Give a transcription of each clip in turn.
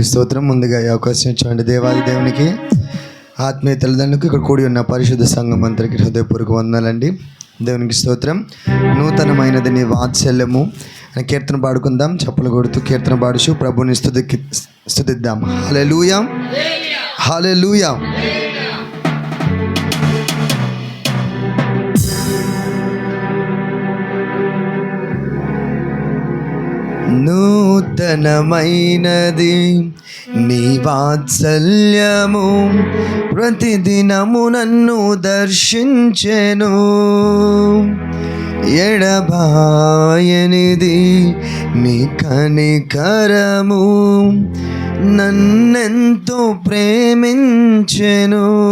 దేవునికి స్తోత్రం. ముందుగా ఈ అవకాశం ఇచ్చాండి దేవాది దేవునికి. ఆత్మీయ తల్లిదండ్రులకు ఇక్కడ కూడి ఉన్న పరిశుద్ధ సంఘం అందరికి హృదయపూర్వక వందాలండి దేవునికి స్తోత్రం. నూతనమైనది నీ వాత్సల్యము. అని కీర్తన పాడుకుందాం. చెప్పులు కొడుతూ కీర్తన పాడుచు. ప్రభుని స్థుతి స్థుతిద్దాం హాలే లూయా నూతనమైనది. నీ వాత్సల్యము ప్రతిదినము నన్ను దర్శించెను. ఎడబాయనిది నీ కనికరము నన్నెంతో ప్రేమించెను.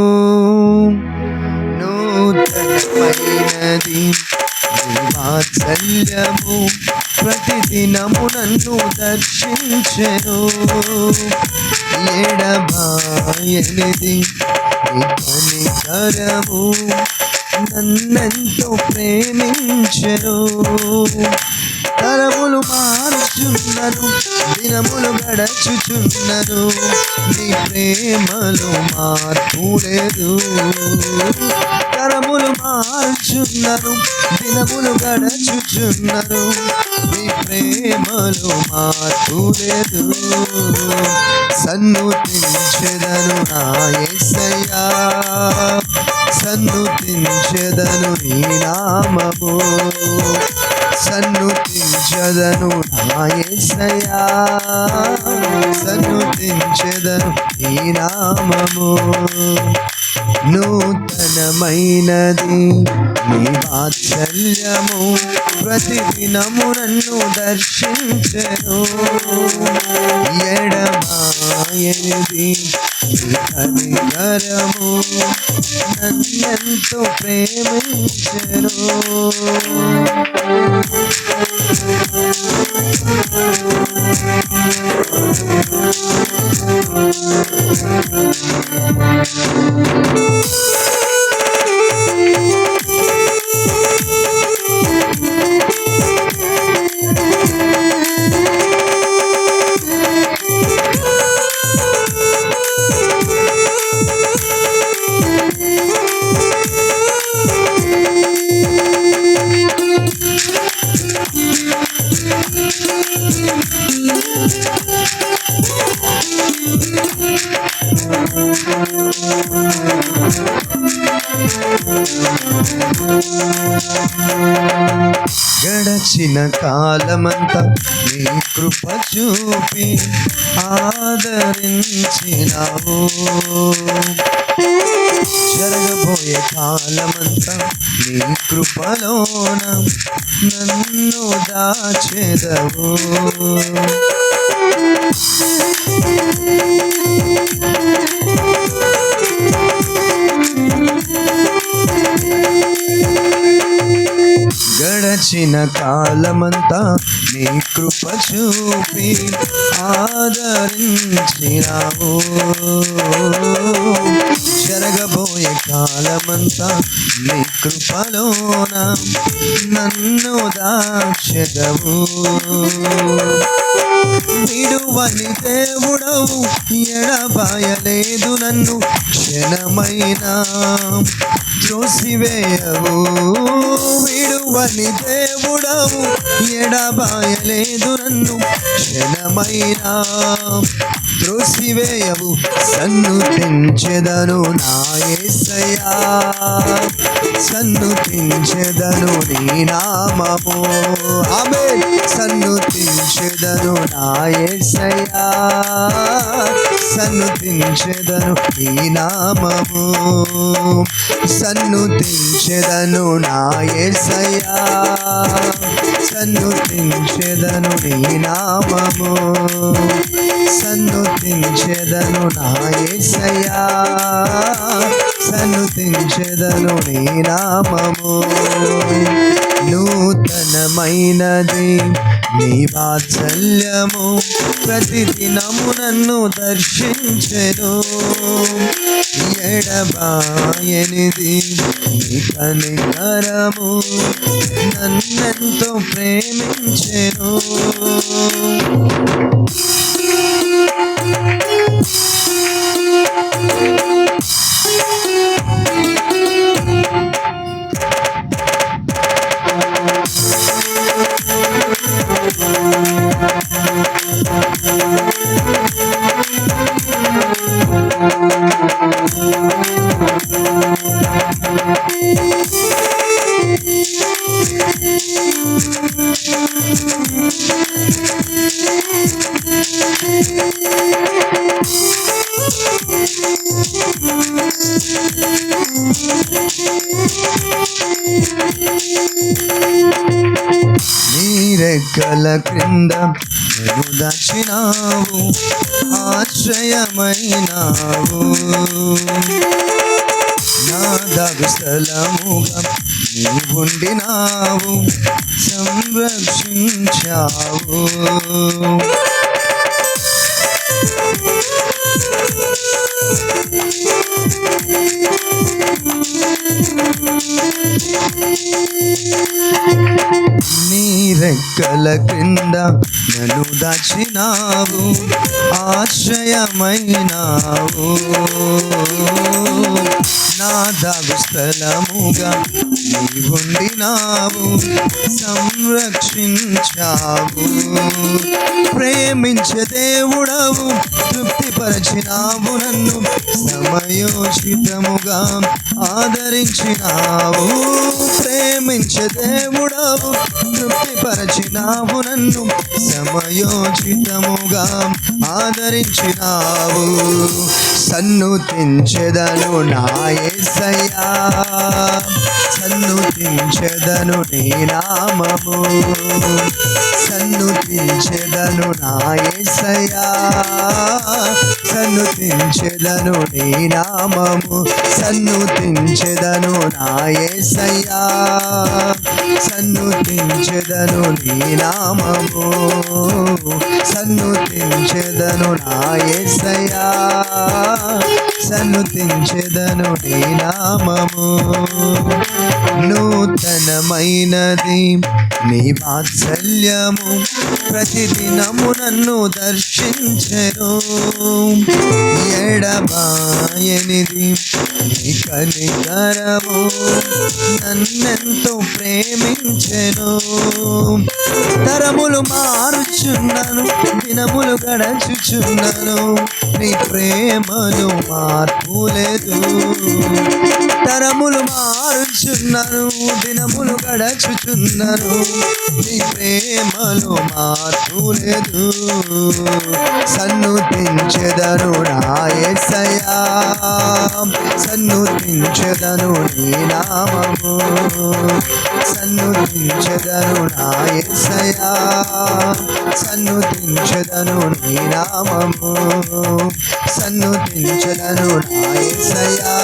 వాత్సల్యము ప్రతిదినము నన్ను దర్శించెను. ఎడబాయనిది నీ నన్నెంతో ప్రేమించెను. తరములు మా మారుచున్నను దినములు గడచుచున్నను నీ ప్రేమలు మార్పు లేదు తరములు మారుచున్నను దినములు గడచుచున్నను నీ ప్రేమలు మార్పు లేదు సన్నుతించెదను నా యేసయ్యా సన్నుతించెదను నీ నామము. సన్నుతించదను నా యేసయ్యా సన్నుతించదను ఈ నామము. నూతనమైనది నీ వాత్సల్యము. ప్రతిదినము నన్ను దర్శించను. ఎడమాయనిది నీ నన్నెంతో ప్రేమించను. గడచిన కాలమంతా నీ కృప చూపి ఆదరించినావు. జరగబోయే కాలమంతా నీ కృపలోన నన్ను దాచెదవు. గడిచిన కాలమంతా నీ కృప చూపి ఆదరించినావు. జరగబోయే కాలమంతా నీ కృపలోన నన్ను దాచెదవు. విడువని దేవుడవు ఎడబాయలేదు నన్ను. క్షణమైనా చూసివేయవు విడువని దేవుడవు ఎడబాయలేదు నన్ను. క్షణమైనా త్రోసివేయవు సన్ను పెంచెదను నాయసయా సన్ను పెంచెదను నీ నామము. ఆమె సన్ను సన్నుతించెదను నాయసయా సన్ను సన్నుతించెదను నీ నామము. సన్ను సన్నుతించెదను నాయసయా సన్ను సన్నుతించెదను నీ నామము. సన్నుతించెదను నా యేసయ్యా సన్నుతించెదను నీ నామము. నూతనమైనది నీ వాత్సల్యము. ప్రతిదినము నన్ను దర్శించెను. ఎడబాయనిది నీ కనికరము. నన్నెంతో ప్రేమించెను. నీరెక్కల క్రింద నన్ను దక్షిణావు ఆశ్రయమైనావు. నా దగు స్థలముగా సంరక్షించావు. నీ రెక్కల క్రింద నన్ను దాచినావు ఆశ్రయమైనావు. నా దాగు స్థలముగా నీ సంరక్షించావు ప్రేమించే దేవుడవు తృప్తిపరచినావు నన్ను సమయోచితముగా ఆదరించినావు ప్రేమించే దేవుడవు తృప్తిపరచినావు నన్ను సమయోచితముగా ఆదరించినావు. సన్నుతించెదను నా నాయసయ్యా సన్నుతించెదను నీ నామము. సన్నుతించెదను నాయసయా సన్నుతించెదను నీ నామము. సన్నుతించెదను నాయసయా సన్నుతించెదను నీ నామము. సన్నుతించెదను నాయసయా సన్నుతించెదను నీ నామము. నూతనమైనది. నీ వాత్సల్యము ప్రతిదినము నన్ను దర్శించరు ఎడబాయనిది నీ కనికరము నన్నెంతో ప్రేమించను. తరములు మారుచున్నాను దినములు గడచుచున్నాను. నీ ప్రేమను మార్పు లేదు. తరములు మారుచున్నాను దినములు గడచుచున్నాను. నీ ప్రేమలో మార్పు లేదు. సన్నుతించెదను నాయసయా సన్నుతించెదను నీ నామము. సన్నుతించెదను నాయసయా సన్నుతించెదను నీ నామము. సన్నుతించెదను నాయసయా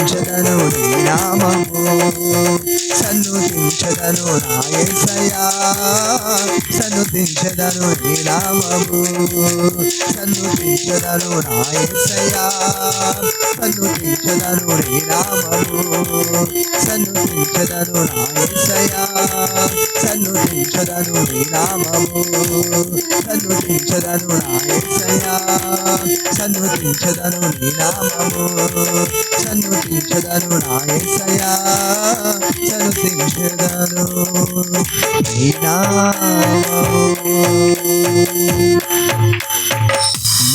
సన్నుతించదను నీ నామము సన్నుతించదను నాయసయా సన్నుతించదను నీ నామము సన్నుతించదను నాయసయా సన్నుతించదను నీ నామము సన్నుతించదను నాయసయా సన్నుతించదను నీ నామము సన్నుతించదను నాయసయా సన్నుతించదను నీ నామము సన్నుతించెదను నాయసయా సన్నుతించెదను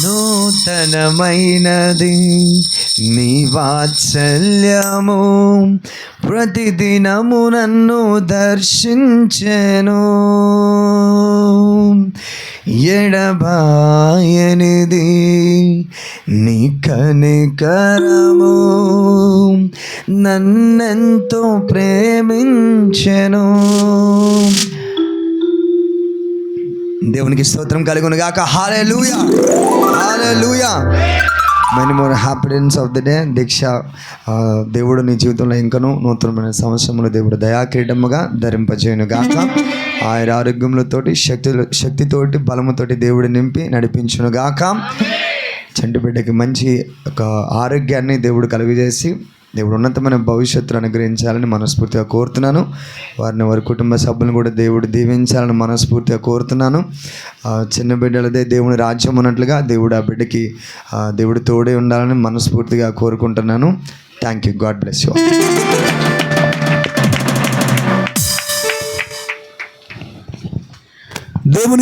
నూతనమైనది నీ వాత్సల్యము. ప్రతిదినము నన్ను దర్శించెను. ఎడబాయనిది కనికరము నన్నెంతో ప్రేమించెను. దేవునికి స్తోత్రం కలుగును గాక hallelujah many more happiness of the day Diksha దేవుడు నీ జీవితంలో ఇంకను నూతనమైన సంవత్సరంలో దేవుడు దయాక్రీడముగా ధరింపజేయను గాక ఆయన ఆరోగ్యములతోటి శక్తి శక్తితోటి బలముతోటి దేవుడు నింపి నడిపించును గాక చంటి బిడ్డకి మంచి ఒక ఆరోగ్యాన్ని దేవుడు కలుగజేసి దేవుడు ఉన్నతమైన భవిష్యత్తును అనుగ్రహించాలని మనస్ఫూర్తిగా కోరుతున్నాను. వారిని వారి కుటుంబ సభ్యులను కూడా దేవుడు దీవించాలని మనస్ఫూర్తిగా కోరుతున్నాను. చిన్న బిడ్డలదే దేవుని రాజ్యం ఉన్నట్లుగా దేవుడు ఆ బిడ్డకి దేవుడు తోడే ఉండాలని మనస్ఫూర్తిగా కోరుకుంటున్నాను. Thank you God bless you దేవుని